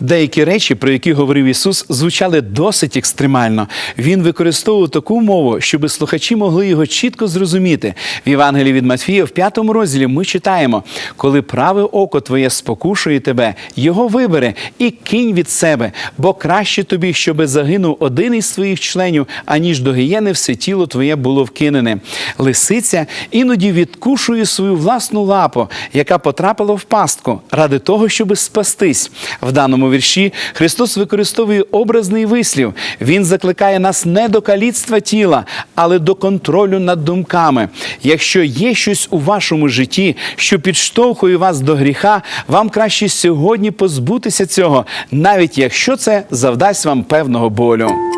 Деякі речі, про які говорив Ісус, звучали досить екстремально. Він використовував таку мову, щоб слухачі могли його чітко зрозуміти. В Євангелії від Матфія, в п'ятому розділі, ми читаємо: коли праве око твоє спокушує тебе, його вибере і кинь від себе, бо краще тобі, щоби загинув один із твоїх членів, аніж до гієни все тіло твоє було вкинене. Лисиця іноді відкушує свою власну лапу, яка потрапила в пастку, ради того, щоб спастись. В даному вірші Христос використовує образний вислів. Він закликає нас не до каліцтва тіла, але до контролю над думками. Якщо є щось у вашому житті, що підштовхує вас до гріха, вам краще сьогодні позбутися цього, навіть якщо це завдасть вам певного болю.